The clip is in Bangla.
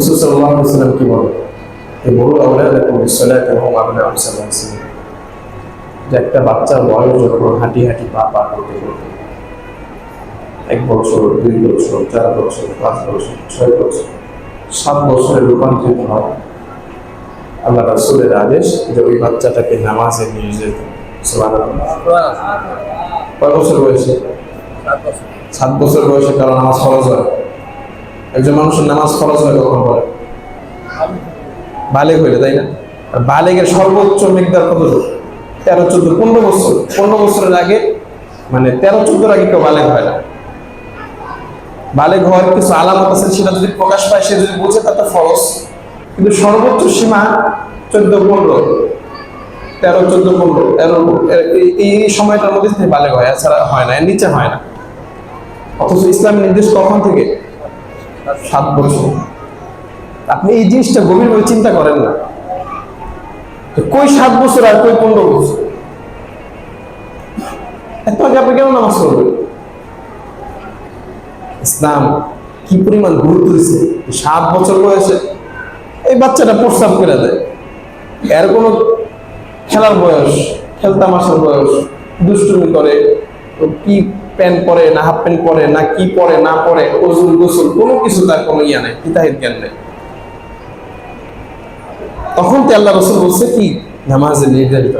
সাল্লাহ সাল্লাম কি বলে যে বড় আউলাদাকুম বিসসালাতি ওয়া হুম আবনাউন যে একটা বাচ্চার বয়স যখন হাঁটি হাঁটি পা পা করতে করতে এক বছর দুই বছর চার বছর পাঁচ বছর ছয় বছর সাত বছরে রূপান্তরিত হয়। আল্লাহ রাসূলের আদেশ যে ওই বাচ্চাটাকে নামাজে নিয়ে যেত। কয় বছর বয়সে? সাত বছর বয়সে কারও নামাজ ফরজ হয়? একজন মানুষের নামাজ ফরজ হয় কখন পরে বালেগ হইলে, তাই না? আর বালেগের সর্বোচ্চ মিকদার কত তেরো, চোদ্দ, পনেরো বছর। পনেরো বছরের আগে মানে তেরো, চোদ্দোর আগে কেউ বালেগ হয় না। বালেগ হওয়ার কিছু আলামত আছে, সেটা যদি প্রকাশ পায়, সে যদি বুঝে তাতে ফরজ। কিন্তু সর্বোচ্চ সীমা চোদ্দ, পনেরো। তেরো, চোদ্দ, পনেরো। তেরো এই- সময়টার মধ্যে বালেগ হয়, এছাড়া হয় না নিচে হয় না। অথচ ইসলাম নির্দেশ কখন থেকে? সাত বছর। আপনি এই জিনিসটা গভীরভাবে চিন্তা করেন না। কই সাত বছর আর কই পনেরো বছর? এত আগে আপনি কেন নামাজ ইসলাম কি পরিমাণ গুরুত্ব দিচ্ছে সাত বছর বয়সে এই বাচ্চাটা প্রস্তাব করে দেয়। এর কোনো খেলার বয়স, খেলতামাশার বয়স, দুষ্টুমি করে কি প্যান্ট পরে না হাফ প্যান্ট পরে না কি পরে না পরে ওজুল গোসল কোনো কিছু তার কোনো ইয়া নেই পিতাহিত জ্ঞান নেই। তখন তো আল্লাহ রসুল বলছে কি? নামাজের নির্ধারিত